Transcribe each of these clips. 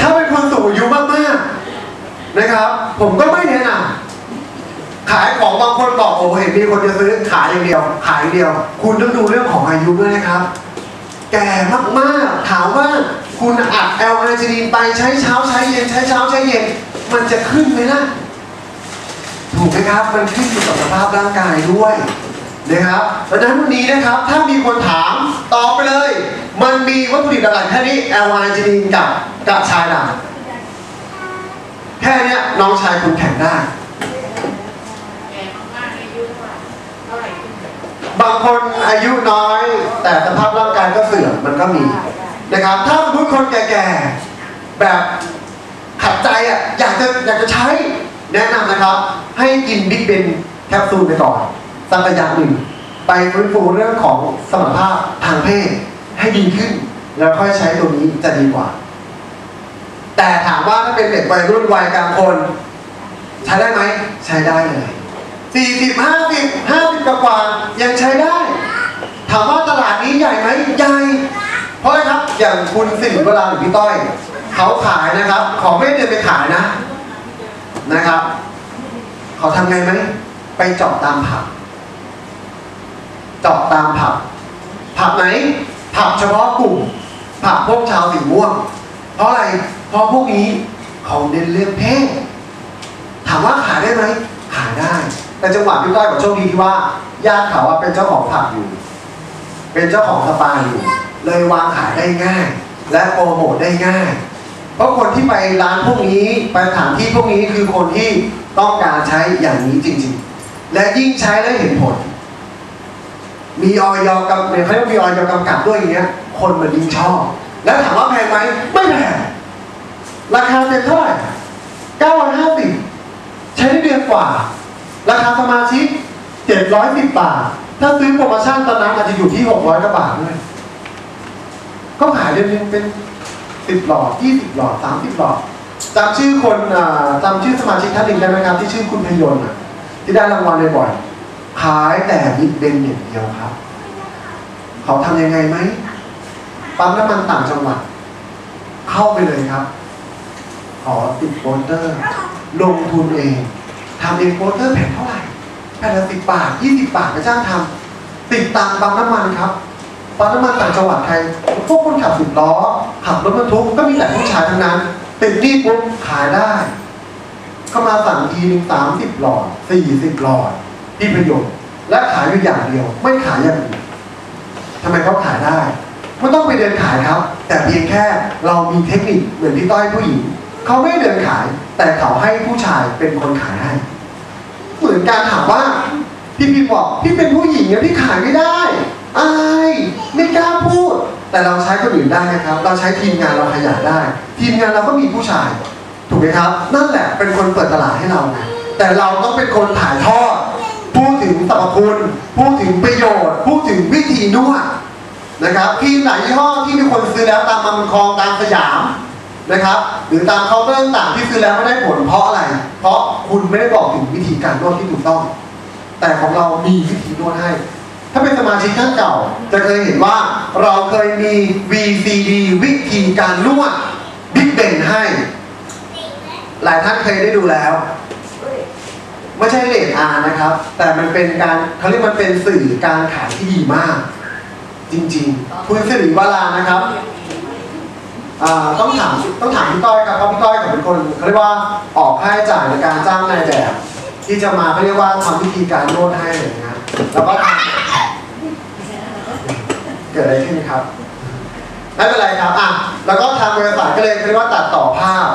ถ้าเป็นคนสูงอายุมากๆนะครับ ผมก็ไม่แนะนำขายของบางคนบอกโอ้เห็นมีคนจะซื้อขายอย่างเดียว ขายอย่างเดียว คุณต้องดูเรื่องของอายุด้วยนะครับ แก่มากๆถามว่าคุณอัดแอลอาร์จินีนไปใช้เช้าใช้เย็นใช้เช้าใช้เย็น มันจะขึ้นไหมล่ะถูกไหมครับ มันขึ้นอยู่กับสภาพร่างกายด้วยนะครับดังนั้นวันนี้นะครับ ถ้ามีคนถามตอบไปเลย มันมีวัตถุดิบหลักๆแค่นี้แอลอาร์จินีนกับกับชายด่างแค่นี้น้องชายคุณแข่งได้บางคนอายุน้อยแต่สภาพร่างกายก็เสื่อมมันก็มีนะครับ ถ้าสมมติคนแก่ๆ แบบขัดใจอะอยากจะอยากจะใช้แนะนำนะครับ ให้กินบิ๊กเบนแคปซูลไปก่อนสักระยะหนึ่งไปฟื้นฟูเรื่องของสมรรถภาพทางเพศ ให้ดีขึ้น แล้วค่อยใช้ตัวนี้จะดีกว่า แต่ถามว่าถ้าเป็นเด็กวัยรุ่นวัยกลางคน ใช้ได้ไหมใช้ได้เลยสี่สิบห้าสิบห้าสิบกว่ายังใช้ได้ ถามว่าตลาดนี้ใหญ่ไหมใหญ่เพราะอะไรครับอย่างคุณสิริวราหรือพี่ต้อยเขาขายนะครับ ขอไม่ได้เดินไปขายนะนะครับเขาทำไงไหมไปเจาะตามผับเจาะตามผับผับไหน ผับเฉพาะกลุ่ม ผับพวกชาวสีม่วง เพราะอะไร เพราะพวกนี้เขาเน้นเรื่องเพศถามว่าขายได้ไหมขายได้ แต่จังหวะพี่ต้อยกับโชคดีที่ว่าญาติเขาเป็นเจ้าของผับอยู่ เป็นเจ้าของสปาอยู่ เลยวางขายได้ง่าย และโปรโมทได้ง่าย เพราะคนที่ไปร้านพวกนี้ไปสถานที่พวกนี้คือคนที่ต้องการใช้อย่างนี้จริง ๆ และยิ่งใช้แล้วเห็นผล มีออยกำเนี่ยเขาเรียกว่ามีออยกำกับด้วยอย่างเงี้ย คนมันยิ่งชอบ แล้วถามว่าแพงไหมไม่แพงราคาเต็มเท่าไหร่950ใช้ได้เดือนกว่า ราคาสมาชิก710บาท ถ้าซื้อโปรโมชั่นตอนนั้นอาจจะอยู่ที่600กว่าบาทด้วยก็ขายเดือนหนึงเป็น10หลอด20หลอด30หลอดจำชื่อคนอ่าจำชื่อสมาชิกท่านหนึ่งได้ไหมครับที่ชื่อคุณพยนต์อะที่ได้รางวัลบ่อยๆ ขายแต่บิ๊กเบนอย่างเดียวครับ เขาทำยังไงไหมปั๊มน้ำมันต่างจังหวัด เข้าไปเลยครับ ขอติดโปสเตอร์ ลงทุนเองทำเองโปสเตอร์แผ่นเท่าไหร่แผ่นละสิบบาทยี่สิบบาทไปจ้างทำติดตามปั๊มน้ำมันครับปั๊มน้ำมันต่างจังหวัดใครพวกคนขับสิบล้อ ขับรถบรรทุกก็มีแต่ผู้ชายทั้งนั้นติดนี่ปุ๊บขายได้เข้ามาสั่งทีหนึงสามสิบหลอดสี่สิบหลอด ที่ประโยชน์ และขายอยู่อย่างเดียว ไม่ขายอย่างอื่นทำไมเขาขายได้ไม่ต้องไปเดินขายครับ แต่เพียงแค่เรามีเทคนิคเหมือนพี่ต้อยผู้หญิงเขาไม่เดินขาย แต่เขาให้ผู้ชายเป็นคนขายให้ เหมือนการถามว่าพี่พี่บอกพี่เป็นผู้หญิงอะพี่ขายไม่ได้อายไม่กล้าพูด แต่เราใช้คนอื่นได้นะครับ เราใช้ทีมงานเราขยายได้ ทีมงานเราก็มีผู้ชาย ถูกไหมครับ นั่นแหละเป็นคนเปิดตลาดให้เรา แต่เราต้องเป็นคนถ่ายทอด งสรรพคุณ พูดถึงประโยชน์ พูดถึงวิธีนวดนะครับครีมหลายยี่ห้อที่มีคนซื้อแล้วตามมังคองตามสยามนะครับ หรือตามเคาน์เตอร์ต่างที่ซื้อแล้วไม่ได้ผลเพราะอะไร เพราะคุณไม่ได้บอกถึงวิธีการนวดที่ถูกต้อง แต่ของเรามีวิธีนวดให้ ถ้าเป็นสมาชิกท่านเก่า จะเคยเห็นว่าเราเคยมี VCD วิธีการนวดบิ๊กเบนให้ หลายท่านเคยได้ดูแล้ว ไม่ใช่เลทอานะครับ แต่มันเป็นการเขาเรียกมันเป็นสื่อการขายที่ดีมาก จริงๆคุณสิริวรานะครับต้องถามต้องถามพี่ต้อยครับเพราะพี่ต้อยเขาเป็นคนเขาเรียกว่าออกค่าใช้จ่ายในการจ้างนายแบบที่จะมาเขาเรียกว่าทำวิธีการนวดให้อะไรอย่างเงี้ยแล้วก็ทำเกิดอะไรขึ้นครับไม่เป็นไรครับอะแล้วก็ทางบริษัทก็เลยเขาเรียกว่าตัดต่อภาพ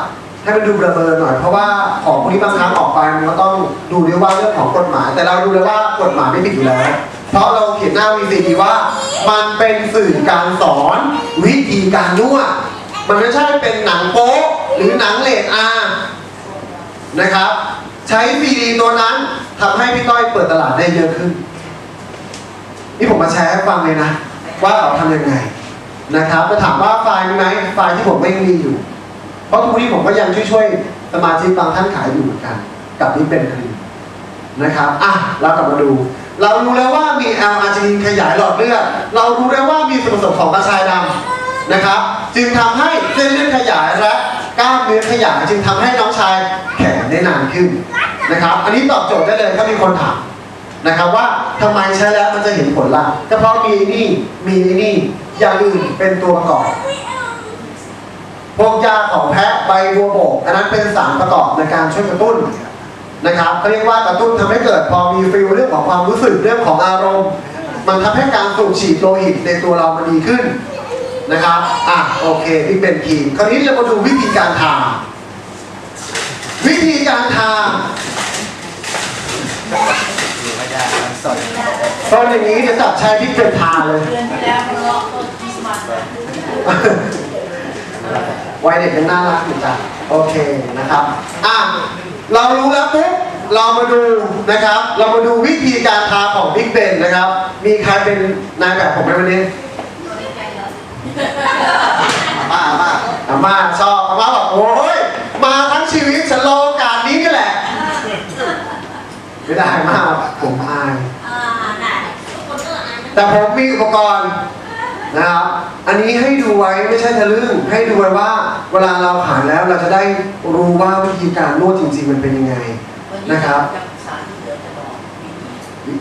ให้มันดูเบลอๆหน่อย เพราะว่าของพวกนี้บางครั้งออกไปมันก็ต้องดูด้วยว่าเรื่องของกฎหมาย แต่เราดูเลยว่ากฎหมายไม่ผิดอยู่แล้ว เพราะเราเขียนหน้า VCD ว่า มันเป็นสื่อการสอนวิธีการนวดมันไม่ใช่เป็นหนังโป๊หรือหนังเลดอานะครับ ใช้ซีดีตัวนั้นทำให้พี่ต้อยเปิดตลาดได้เยอะขึ้น นี่ผมมาแชร์ให้ฟังเลยนะ ว่าเขาทำยังไงนะครับจะถามว่าไฟล์มีไหมไฟล์ที่ผมไม่มีอยู่ เพราะทุกวันนี้ผมก็ยังช่วยๆสมาชิกบางท่านขายอยู่เหมือนกัน กับนี่เป็นครีมนะครับอะเรากลับมาดู เรารู้แล้วว่ามีแอลอาร์จินินขยายหลอดเลือดเรารู้แล้วว่ามีส่วนผสมของกระชายดำนะครับ จึงทำให้เส้นเลือดขยายและกล้ามเนื้อขยายจึงทำให้น้องชายแข็งได้นานขึ้นนะครับ อันนี้ตอบโจทย์ได้เลยถ้ามีคนถามนะครับว่าทำไมใช้แล้วมันจะเห็นผลล่ะก็เพราะมีนี่มีนี่อย่างอื่นเป็นตัวประกอบ พวกยาของแพะใบบัวบกอันนั้นเป็นสารประกอบในการช่วยกระตุ้นนะครับเขาเรียกว่ากระตุ้นทำให้เกิดพอมีฟิลเรื่องของความรู้สึกเรื่องของอารมณ์ มันทำให้การสูบฉีดโลหิตในตัวเรามันดีขึ้นนะครับอะโอเคนี่เป็นทีมคราวนี้เรามาดูวิธีการทาวิธีการทาอยู่ไม่ได้มันสดตอนอย่างนี้จะจับชายพริกเป็นทาเลย เดือนที่แล้วมันเลาะต้นคริสต์มาสนะวัยเด็กยังน่ารักอยู่จ้ะโอเคนะครับอะเรารู้แล้วปุ๊บเรามาดูนะครับ เรามาดูวิธีการทาของบิ๊กเบนนะครับ มีใครเป็นนายแบบผมไหมวันนี้มามาอาม่าชอบอาม่าบอกโอ้ยมาทั้งชีวิตฉันรอโอกาสนี้นี่แหละ ไม่ได้อามาผมอายแต่ผมมีอุปกรณ์ นะครับอันนี้ให้ดูไว้ไม่ใช่ทะลึ่ง ให้ดูไว้ว่าเวลาเราผ่านแล้วเราจะได้รู้ว่าวิธีการนวดจริง ๆ มันเป็นยังไงนะครับ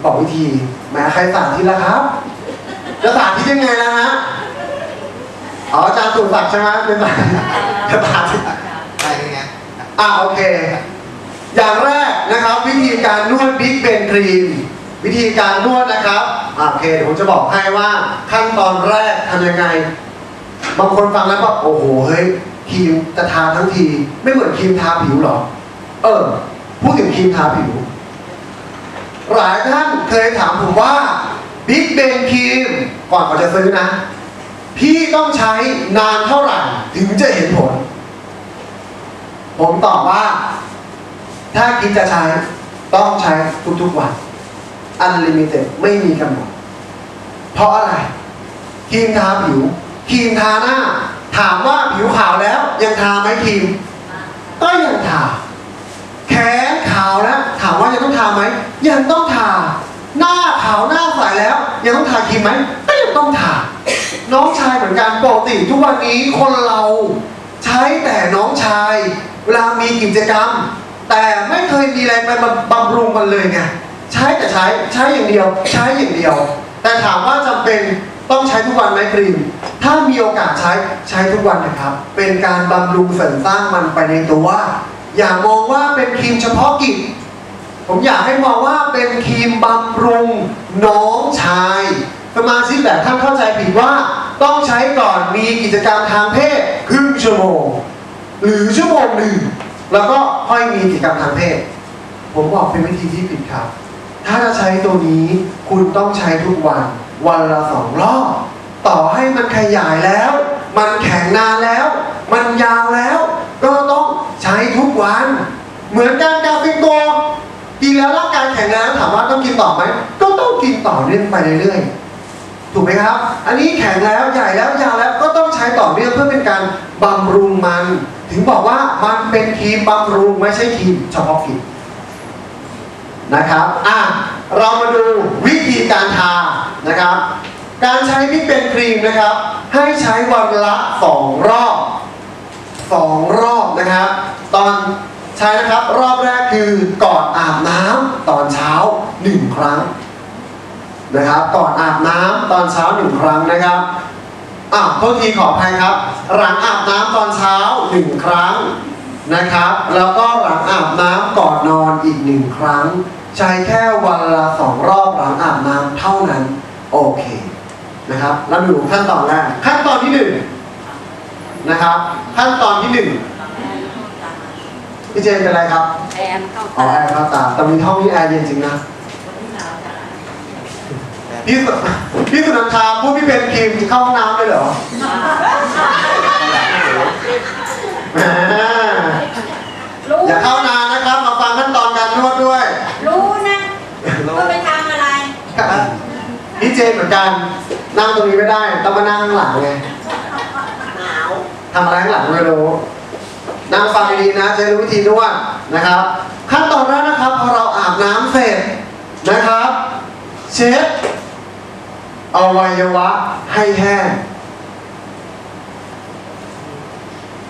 บอกวิธีแหม้ใครสาธิตแล้วครับจะสาธิตยังไงนะฮะอ๋ออาจารย์สุศักดิ์ใช่ไหมเป็นสาธิตจะสาธิตใช่ไงอะโอเค อย่างแรกนะครับ วิธีการนวดบิ๊กเบนครีมวิธีการนวดนะครับอะ โอเคเดี๋ยวผมจะบอกให้ว่าขั้นตอนแรกทำยังไง บางคนฟังแล้วก็โอ้โหเฮ้ยครีมจะทาทั้งที ไม่เหมือนครีมทาผิวหรอเออพูดถึงครีมทาผิว หลายท่านเคยถามผมว่าบิ๊กเบนครีมก่อนเขาจะซื้อนะ พี่ต้องใช้นานเท่าไหร่ถึงจะเห็นผล ผมตอบว่า ถ้าคิดจะใช้ต้องใช้ทุกๆวัน unlimited ไม่มีกำหนดเพราะอะไรครีมทาผิวครีมทาหน้า ถามว่าผิวขาวแล้ว ยังทาไหมครีม ก็ยังทา แขนขาวแล้วถามว่ายังต้องทาไหมยังต้องทา หน้าขาวหน้าใสแล้ว ยังต้องทาครีมไหมก็ยังต้องทา น้องชายเหมือนกันปกติทุกวันนี้คนเราใช้แต่น้องชาย เวลามีกิจกรรม แต่ไม่เคยมีแรงไปมาบำรุงมันเลยไง ใช้แต่ใช้ใช้อย่างเดียว ใช้อย่างเดียว แต่ถามว่าจำเป็นต้องใช้ทุกวันไหมครีม ถ้ามีโอกาสใช้ใช้ทุกวันนะครับ เป็นการบำรุงเสริมสร้างมันไปในตัว อย่ามองว่าเป็นครีมเฉพาะกิจ ผมอยากให้มองว่าเป็นครีมบำรุงน้องชายสมาชิกแบบท่านเข้าใจผิดว่าต้องใช้ก่อนมีกิจกรรมทางเพศครึ่งชั่วโมง หรือชั่วโมงหนึ่งแล้วก็ค่อยมีกิจกรรมทางเพศ ผมบอกเป็นวิธีที่ผิดครับ ถ้าจะใช้ตัวนี้คุณต้องใช้ทุกวัน วันละสองรอบ ต่อให้มันขยายแล้ว มันแข็งนานแล้ว มันยาวแล้ว ก็ต้องใช้ทุกวัน เหมือนการกาฟินตัวกินแล้วร่างกายแข็งแรงถามว่าต้องกินต่อไหมก็ต้องกินต่อเนื่องไปเรื่อยๆถูกไหมครับ อันนี้แข็งแล้วใหญ่แล้วยาวแล้วก็ต้องใช้ต่อเนื่องเพื่อเป็นการบำรุงมัน ถึงบอกว่ามันเป็นครีมบำรุงไม่ใช่ครีมเฉพาะกิจ นะครับอะเรามาดูวิธีการทานะครับ การใช้ที่เป็นครีมนะครับ ให้ใช้วันละสองรอบสองรอบนะครับ ตอนใช้นะครับรอบแรกคือก่อนอาบน้ำตอนเช้าหนึ่งครั้งนะครับ ก่อนอาบน้ำตอนเช้าหนึ่งครั้งนะครับอะโทษทีขออภัยครับ หลังอาบน้ำตอนเช้าหนึ่งครั้ง นะครับ แล้วก็หลังอาบน้ำก่อนนอนอีกหนึ่งครั้ง ใช้แค่วันละสองรอบหลังอาบน้ำเท่านั้น โอเคนะครับเราดูขั้นตอนแรกขั้นตอนที่หนึ่งนะครับ ขั้นตอนที่หนึ่งพี่เจนเป็นไรครับแอนเข้าอ๋อตาแอร์เข้าตาแต่มีห้องนี้แอร์เย็นจริงนะพี่สุพี่สุนันทาพูดพี่เป็นครีมเข้าห้องน้ำเลยเหรอแหม รู้ อย่าเข้านานนะครับ มาฟังขั้นตอนการนวดด้วย รู้นะว่าไปทำอะไร พี่ เจนเหมือนกันนั่งตรงนี้ไม่ได้ต้องมานั่งข้างหลังไงหนาวทำอะไรข้างหลังไม่รู้นั่งฟังดีๆนะจะรู้วิธีนวดนะครับ ขั้นตอนแรกนะครับพอเราอาบน้ำเสร็จนะครับ เช็ดอวัยวะให้แห้ง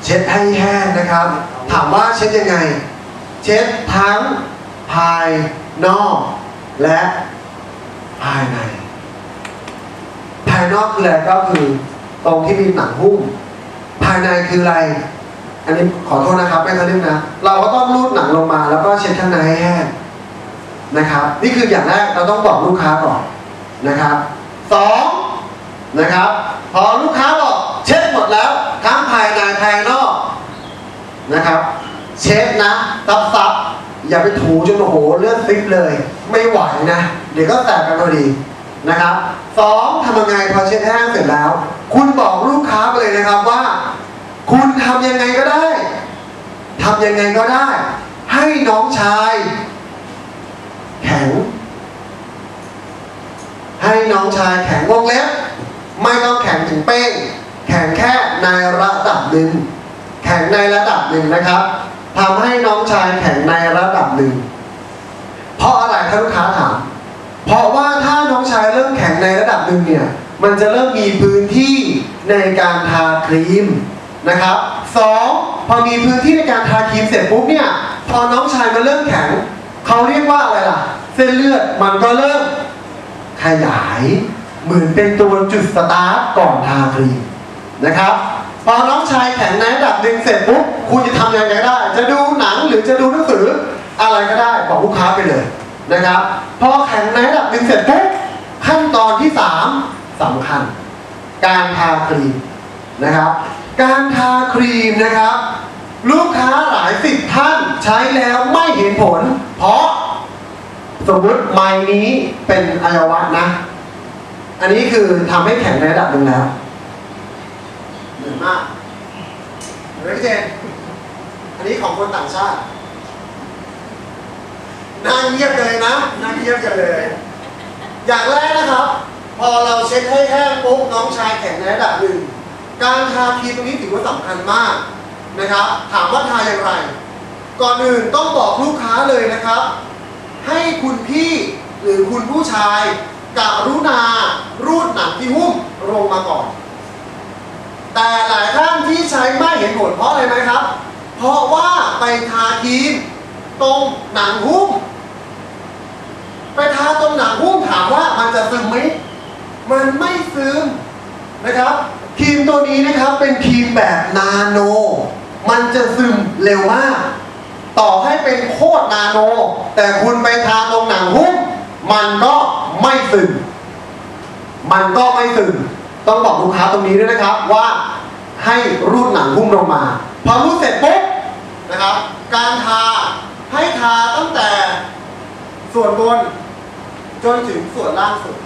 เช็ดให้แห้งนะครับ ถามว่าเช็ดยังไง เช็ดทั้งภายนอกและภายในภายนอกคืออะไรก็คือตรงที่มีหนังหุ้ม ภายในคืออะไร อันนี้ขอโทษนะครับไม่เทะลึ่งนะ เราก็ต้องรูดหนังลงมาแล้วก็เช็ดข้างในให้แห้งนะครับ นี่คืออย่างแรกเราต้องบอกลูกค้าก่อนนะครับสองนะครับ พอลูกค้าบอกเช็ดหมดแล้วทั้งภายในภายนอกนะครับ เช็ดนะซับซับอย่าไปถูจนโอ้โหเลือดซิบเลย ไม่ไหวนะ เดี๋ยวก็แตกกันพอดี นะครับสองทำยังไงพอเช็ดแห้งเสร็จแล้ว คุณบอกลูกค้าไปเลยนะครับว่า คุณทำยังไงก็ได้ทำยังไงก็ได้ ให้น้องชาย แข็ง ให้น้องชายแข็งวงเล็บไม่ต้องแข็งถึงเป้ง แข็งแค่ในระดับหนึ่งแข็งในระดับหนึ่งนะครับทำให้น้องชายแข็งในระดับหนึ่งเพราะอะไรถ้านลูกค้าถาม เพราะว่า เริ่มแข็งในระดับหนึ่งเนี่ย มันจะเริ่มมีพื้นที่ในการทาครีมนะครับสองพอมีพื้นที่ในการทาครีมเสร็จปุ๊บเนี่ยพอน้องชายมันเริ่มแข็งเขาเรียกว่าอะไรล่ะ เส้นเลือดมันก็เริ่มขยายเหมือนเป็นตัวจุดสตาร์ทก่อนทาครีมนะครับพอน้องชายแข็งในระดับหนึ่งเสร็จปุ๊บคุณจะทำยังไงได้ จะดูหนังหรือจะดูหนังสืออะไรก็ได้บอกลูกค้าไปเลยนะครับ พอแข็งในระดับหนึ่งเสร็จปุ๊บ ขั้นตอนที่สามสำคัญ การทาครีมนะครับ การทาครีมนะครับ ลูกค้าหลายสิบท่านใช้แล้วไม่เห็นผล เพราะสมมติไม้นี้เป็นอวัยวะนะ อันนี้คือทำให้แข็งในระดับหนึ่งแล้วเหนื่อยมากเหนื่อยพี่เจนอันนี้ของคนต่างชาตินั่งเงียบกันเลยนะนั่งเงียบกันเลย อย่างแรกนะครับ พอเราเช็ดให้แห้งปุ๊บน้องชายแข็งในระดับหนึ่ง การทาครีมตรงนี้ถือว่าสำคัญมากนะครับ ถามว่าทาอย่างไร ก่อนอื่นต้องบอกลูกค้าเลยนะครับ ให้คุณพี่หรือคุณผู้ชายกรุณารูดหนังที่หุ้มลงมาก่อน แต่หลายท่านที่ใช้ไม่เห็นผลเพราะอะไรไหมครับ เพราะว่าไปทาครีมตรงหนังหุ้ม ไปทาตรงหนังหุ้มถามว่ามันจะซึมไหมมันไม่ซึมนะครับครีมตัวนี้นะครับเป็นครีมแบบนาโน มันจะซึมเร็วมาก ต่อให้เป็นโคตรนาโน แต่คุณไปทาตรงหนังหุ้มมันก็ไม่ซึมมันก็ไม่ซึมต้องบอกลูกค้าตรงนี้ด้วยนะครับว่าให้รูดหนังหุ้มลงมา พอรูดเสร็จปุ๊บนะครับ การทาให้ทาตั้งแต่ส่วนบน จนถึงส่วนล่างสุด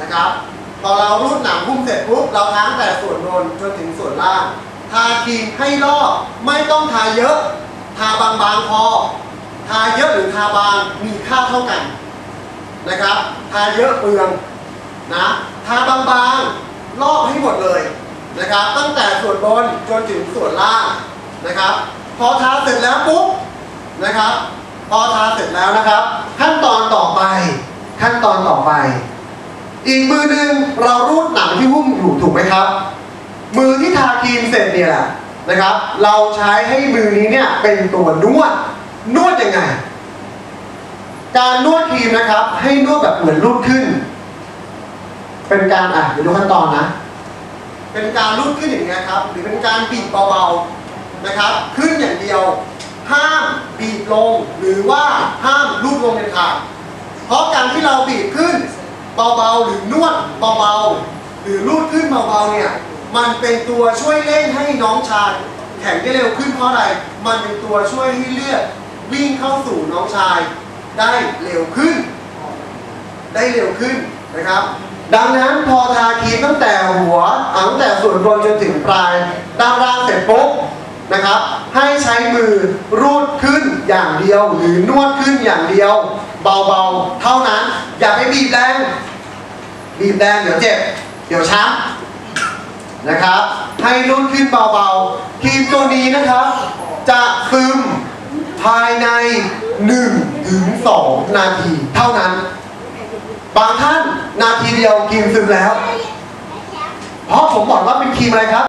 นะครับพอเรารูดหนังหุ้มเสร็จปุ๊บเราทาตั้งแต่ส่วนบนจนถึงส่วนล่าง ทาครีมให้รอบไม่ต้องทาเยอะ ทาบางๆพอ ทาเยอะหรือทาบางมีค่าเท่ากันนะครับ ทาเยอะเปลืองนะทาบางๆรอบให้หมดเลยนะครับ ตั้งแต่ส่วนบนจนถึงส่วนล่างนะครับ พอทาเสร็จแล้วปุ๊บนะครับ พอทาเสร็จแล้วนะครับขั้นตอนต่อไป ขั้นตอนต่อไป อีกมือหนึ่งเรารูดหนังที่หุ้มอยู่ถูกไหมครับ มือที่ทาครีมเสร็จเนี่ยแหละนะครับ เราใช้ให้มือนี้เนี่ยเป็นตัวนวด นวดยังไง การนวดครีมนะครับ ให้นวดแบบเหมือนรูดขึ้น เป็นการอะเดี๋ยวดูขั้นตอนนะ เป็นการรูดขึ้นอย่างเงี้ยครับ หรือเป็นการบีบเบาๆนะครับ ขึ้นอย่างเดียวห้ามบีบลงหรือว่าห้ามรูดลงเป็นขาดเพราะการที่เราบีบขึ้น เบาๆ หรือนวดเบาๆ หรือรูดขึ้นเบาๆเนี่ย มันเป็นตัวช่วยเร่งให้น้องชายแข็งได้เร็วขึ้นเพราะอะไร มันเป็นตัวช่วยให้เลือดวิ่งเข้าสู่น้องชายได้เร็วขึ้น ได้เร็วขึ้นนะครับ ดังนั้นพอทาครีมตั้งแต่หัวตั้งแต่ส่วนบนจนถึงปลายด้านล่างเสร็จปุ๊บนะครับ ให้ใช้มือรูดขึ้นอย่างเดียว หรือนวดขึ้นอย่างเดียว เบาๆ เท่านั้น อย่าไปบีบแรง บีบแรงเดี๋ยวเจ็บ เดี๋ยวช้ำนะครับ ให้รูดขึ้นเบาๆครีมตัวนี้นะครับ จะซึมภายใน1ถึง2นาทีเท่านั้น บางท่านนาทีเดียวครีมซึมแล้ว เพราะผมบอกว่าเป็นครีมอะไรครับ